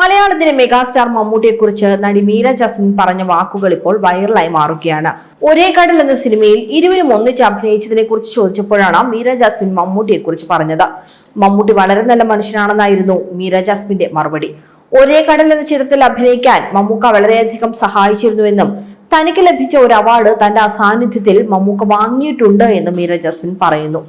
മലയാളത്തിലെ മെഗാസ്റ്റാർ മമ്മൂട്ടിയെ കുറിച്ച് നടി മീര ജസ്മിൻ പറഞ്ഞ വാക്കുകൾ ഇപ്പോൾ വൈറലായി മാറുകയാണ്. ഒരേ കടൽ എന്ന സിനിമയിൽ ഇരുവരും ഒന്നിച്ച് അഭിനയിച്ചതിനെ കുറിച്ച് ചോദിച്ചപ്പോഴാണ് മീര ജാസ്മിൻ മമ്മൂട്ടിയെ കുറിച്ച് പറഞ്ഞത്. മമ്മൂട്ടി വളരെ നല്ല മനുഷ്യനാണെന്നായിരുന്നു മീര ജാസ്മിന്റെ മറുപടി. ഒരേ കടൽ എന്ന ചിത്രത്തിൽ അഭിനയിക്കാൻ മമ്മൂക്ക വളരെയധികം സഹായിച്ചിരുന്നുവെന്നും തനിക്ക് ലഭിച്ച ഒരു അവാർഡ് തന്റെ അസാന്നിധ്യത്തിൽ മമ്മൂക്ക വാങ്ങിയിട്ടുണ്ട് എന്ന് മീര ജാസ്മിൻ പറയുന്നു.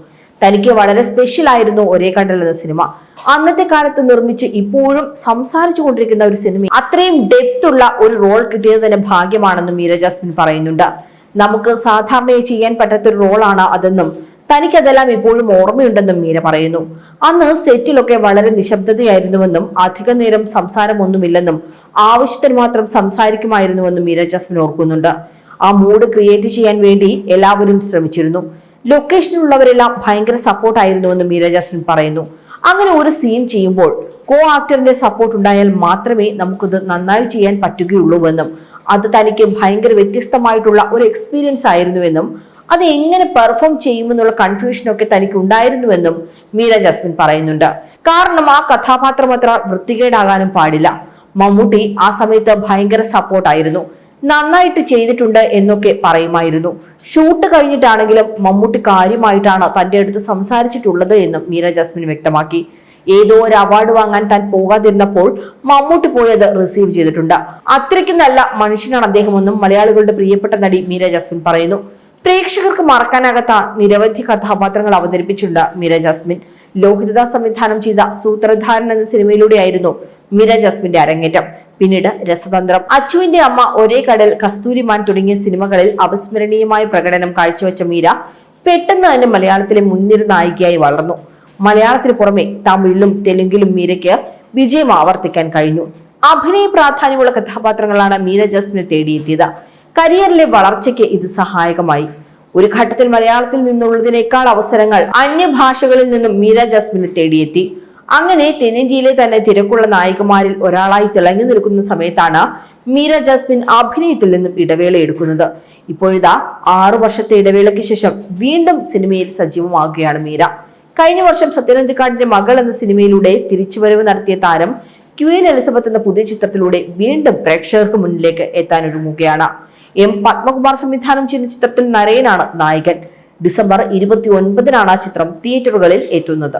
തനിക്ക് വളരെ സ്പെഷ്യൽ ആയിരുന്നു ഒരേ കടൽ എന്ന സിനിമ. അന്നത്തെ കാലത്ത് നിർമ്മിച്ച് ഇപ്പോഴും സംസാരിച്ചു കൊണ്ടിരിക്കുന്ന ഒരു സിനിമ. അത്രയും ഡെപ്ത് ഉള്ള ഒരു റോൾ കിട്ടിയത് തന്നെ ഭാഗ്യമാണെന്നും മീര ജാസ്മിൻ പറയുന്നുണ്ട്. നമുക്ക് സാധാരണയായി ചെയ്യാൻ പറ്റാത്ത ഒരു റോളാണ് അതെന്നും തനിക്കതെല്ലാം ഇപ്പോഴും ഓർമ്മയുണ്ടെന്നും മീര പറയുന്നു. അന്ന് സെറ്റിലൊക്കെ വളരെ നിശബ്ദതയായിരുന്നുവെന്നും അധിക നേരം സംസാരമൊന്നുമില്ലെന്നും ആവശ്യത്തിന് മാത്രം സംസാരിക്കുമായിരുന്നുവെന്നും മീര ജാസ്മിൻ ഓർക്കുന്നുണ്ട്. ആ മൂഡ് ക്രിയേറ്റ് ചെയ്യാൻ വേണ്ടി എല്ലാവരും ശ്രമിച്ചിരുന്നു. ലൊക്കേഷനിലുള്ളവരെല്ലാം ഭയങ്കര സപ്പോർട്ടായിരുന്നുവെന്നും മീര ജാസ്മിൻ പറയുന്നു. അങ്ങനെ ഒരു സീൻ ചെയ്യുമ്പോൾ കോ ആക്ടറിന്റെ സപ്പോർട്ട് ഉണ്ടായാൽ മാത്രമേ നമുക്കിത് നന്നായി ചെയ്യാൻ പറ്റുകയുള്ളൂവെന്നും അത് തനിക്ക് ഭയങ്കര വ്യത്യസ്തമായിട്ടുള്ള ഒരു എക്സ്പീരിയൻസ് ആയിരുന്നുവെന്നും അത് എങ്ങനെ പെർഫോം ചെയ്യുമെന്നുള്ള കൺഫ്യൂഷനൊക്കെ തനിക്ക് ഉണ്ടായിരുന്നുവെന്നും മീര ജസ്മിൻ പറയുന്നുണ്ട്. കാരണം ആ കഥാപാത്രം അത്ര വൃത്തികേടാകാനും പാടില്ല. മമ്മൂട്ടി ആ സമയത്ത് ഭയങ്കര സപ്പോർട്ടായിരുന്നു നന്നായിട്ട് ചെയ്തിട്ടുണ്ട് എന്നൊക്കെ പറയുമായിരുന്നു. ഷൂട്ട് കഴിഞ്ഞിട്ടാണെങ്കിലും മമ്മൂട്ടി കാര്യമായിട്ടാണ് തന്റെ അടുത്ത് സംസാരിച്ചിട്ടുള്ളത് എന്നും മീര ജാസ്മിൻ വ്യക്തമാക്കി. ഏതോ ഒരു അവാർഡ് വാങ്ങാൻ താൻ പോകാതിരുന്നപ്പോൾ മമ്മൂട്ടി പോയത് റിസീവ് ചെയ്തിട്ടുണ്ട്. അത്രയ്ക്ക് നല്ല മനുഷ്യനാണ് അദ്ദേഹമെന്നും മലയാളികളുടെ പ്രിയപ്പെട്ട നടി മീര ജാസ്മിൻ പറയുന്നു. പ്രേക്ഷകർക്ക് മറക്കാനാകാത്ത നിരവധി കഥാപാത്രങ്ങൾ അവതരിപ്പിച്ചിട്ടുണ്ട് മീര ജാസ്മിൻ. ലോഹിതദാസ് സംവിധാനം ചെയ്ത സൂത്രധാരൻ എന്ന സിനിമയിലൂടെയായിരുന്നു മീര ജസ്മിന്റെ അരങ്ങേറ്റം. പിന്നീട് രസതന്ത്രം. അച്ചുവിന്റെ അമ്മ ഒരേ കടൽ കസ്തൂരിമാൻ തുടങ്ങിയ സിനിമകളിൽ അവിസ്മരണീയമായ പ്രകടനം കാഴ്ചവെച്ച മീര പെട്ടെന്ന് തന്നെ മലയാളത്തിലെ മുൻനിര നായികയായി വളർന്നു. മലയാളത്തിന് പുറമെ തമിഴിലും തെലുങ്കിലും മീരയ്ക്ക് വിജയം ആവർത്തിക്കാൻ കഴിഞ്ഞു. അഭിനയ പ്രാധാന്യമുള്ള കഥാപാത്രങ്ങളാണ് മീര ജസ്മിനെ തേടിയെത്തിയത്. കരിയറിലെ വളർച്ചയ്ക്ക് ഇത് സഹായകമായി. ഒരു ഘട്ടത്തിൽ മലയാളത്തിൽ നിന്നുള്ളതിനേക്കാൾ അവസരങ്ങൾ അന്യഭാഷകളിൽ നിന്നും മീര ജസ്മിനെ തേടിയെത്തി. അങ്ങനെ തെന്നിന്ത്യയിലെ തന്നെ തിരക്കുള്ള നായികമാരിൽ ഒരാളായി തിളങ്ങി നിൽക്കുന്ന സമയത്താണ് മീര ജാസ്മിൻ അഭിനയത്തിൽ നിന്നും ഇടവേള എടുക്കുന്നത്. ഇപ്പോഴിതാ ആറു വർഷത്തെ ഇടവേളയ്ക്ക് ശേഷം വീണ്ടും സിനിമയിൽ സജീവമാകുകയാണ് മീര. കഴിഞ്ഞ വർഷം സത്യനന്ദിക്കാടിന്റെ മകൾ എന്ന സിനിമയിലൂടെ തിരിച്ചുവരവ് നടത്തിയ താരം ക്യൂൻ എലിസബത്ത് എന്ന പുതിയ ചിത്രത്തിലൂടെ വീണ്ടും പ്രേക്ഷകർക്ക് മുന്നിലേക്ക് എത്താനൊരുങ്ങുകയാണ്. എം പത്മകുമാർ സംവിധാനം ചെയ്ത ചിത്രത്തിൽ നരയനാണ് നായകൻ. ഡിസംബർ ഇരുപത്തി ഒൻപതിനാണ് ആ ചിത്രം തിയേറ്ററുകളിൽ എത്തുന്നത്.